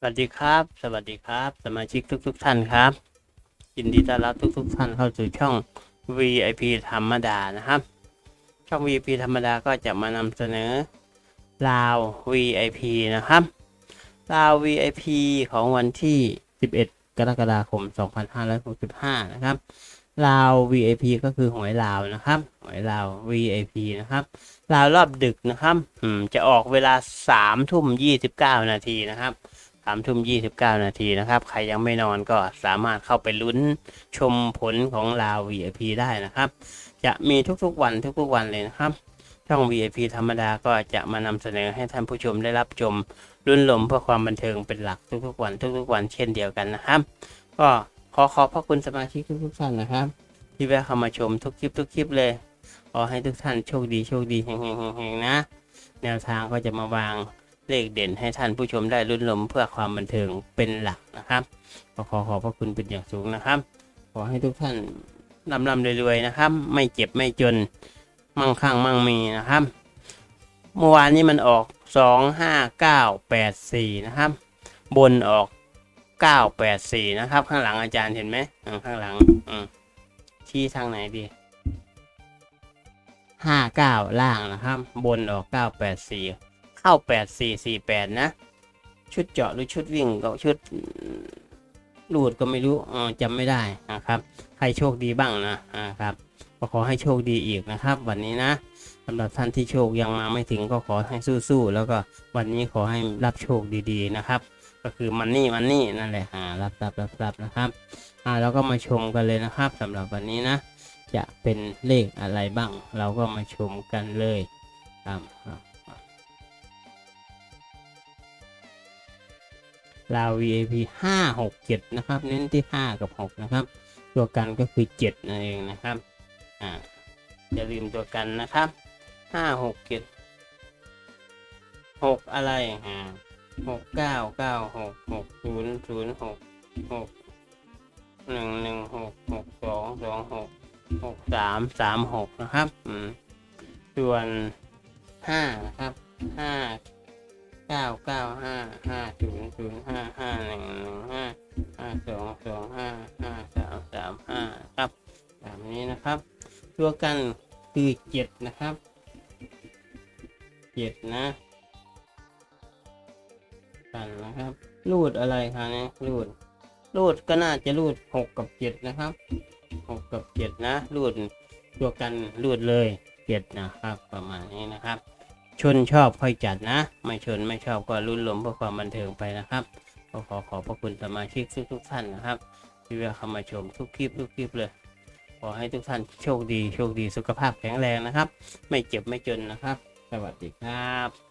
สวัสดีครับ สวัสดีครับ สมาชิกทุกๆท่านครับยินดีต้อนรับทุกๆท่านเข้าสู่ช่อง VIP ธรรมดานะครับ ช่อง VIP ธรรมดาก็จะมานำเสนอลาว VIP นะครับลาว VIP ของวันที่ 11 กรกฎาคม 2565 นะครับลาว VIP ก็คือหวยลาวนะครับหวยลาว VIP นะครับลาวรอบดึกนะครับอืมจะออกเวลา3ทุ่ม29 นาทีนะครับามทุ่มยี่สิบเก้านาทีนะครับ ใครยังไม่นอนก็สามารถเข้าไปลุ้นชมผลของลาว VIP ได้นะครับ จะมีทุกๆวันทุกๆวันเลยนะครับ ช่อง VIP ธรรมดาก็จะมานำเสนอให้ท่านผู้ชมได้รับชมรุ่นลมเพื่อความบันเทิงเป็นหลักทุกๆวันทุกๆวันเช่นเดียวกันนะครับ ก็ขอขอบพระคุณสมาชิกทุกๆท่านนะครับ ที่แวะเข้ามาชมทุกคลิปทุกคลิปเลยขอให้ทุกท่านโชคดีโชคดีแห่งๆๆๆนะ แนวทางก็จะมาวาง เลขเด่นให้ท่านผู้ชมได้รุ่นลมเพื่อความบันเทิงเป็นหลักนะครับก็ขอขอบพระคุณเป็นอย่างสูงนะครับ ขอให้ทุกท่านร่ำร่ำรวยๆนะครับ ไม่เจ็บไม่จน มั่งคั่งมั่งมีนะครับ เมื่อวานนี้มันออกสองห้าเก้าแปดสี่นะครับ บนออกเก้าแปดสี่นะครับ ข้างหลังอาจารย์เห็นไหมข้างหลังอืมชี้ทางไหนดีห้าเก้าล่างนะครับ บนออกเก้าแปดสี่ เข้าแปดสี่สี่แปดนะ ชุดเจาะหรือชุดวิ่งก็ชุดลูดก็ไม่รู้จำไม่ได้นะครับใครโชคดีบ้างนะนะครับก็ขอให้โชคดีอีกนะครับ วันนี้นะสำหรับท่านที่โชคยังมาไม่ถึงก็ขอให้สู้ๆแล้วก็วันนี้ขอให้รับโชคดีๆนะครับ ก็คือมันนี่มันนี่นั่นแหละอ่ารับรับรับรับนะครับอ่าแล้วก็มาชมกันเลยนะครับสำหรับวันนี้นะ จะเป็นเลขอะไรบ้าง เราก็มาชมกันเลยครับ ลาว VIP ห้าหกเจ็ดนะครับ เน้นที่ห้ากับหกนะครับ ตัวกันก็คือเจ็ดนั่นเองนะครับ อ่า อย่าลืมตัวกันนะครับห้าหกเจ็ดหกอะไร อ่าหกเก้าเก้าหกหกศูนย์ศูนย์หกหกหนึ่งหนึ่งหกหกสองสองหกหกสามสามหกนะครับ อืม ส่วนห้านะครับห้า เก้าเก้าห้าห้าศูนย์ศูนย์ห้าห้าหนึ่งหนึ่งห้าห้าสองสองห้าห้าสามสามห้าครับแบบนี้นะครับ ตัวกันคือเจ็ดนะครับเจ็ดนะกันนะครับรูดอะไรคะเนี่ยรูดรูดก็น่าจะรูดหกกับเจ็ดนะครับหกกับเจ็ดนะรูดตัวกันรูดเลยเจ็ดนะครับ ประมาณนี้นะครับ ชนชอบค่อยจัดนะ ไม่ชนไม่ชอบก็รุ่นลมเพื่อความบันเทิงไปนะครับก็ขอขอบพระคุณสมาชิกทุกทุกท่านนะครับ ที่แวะเข้ามาชมทุกคลิปทุกคลิปเลย ขอให้ทุกท่านโชคดีโชคดีสุขภาพแข็งแรงนะครับ ไม่เจ็บไม่จนนะครับ สวัสดีครับ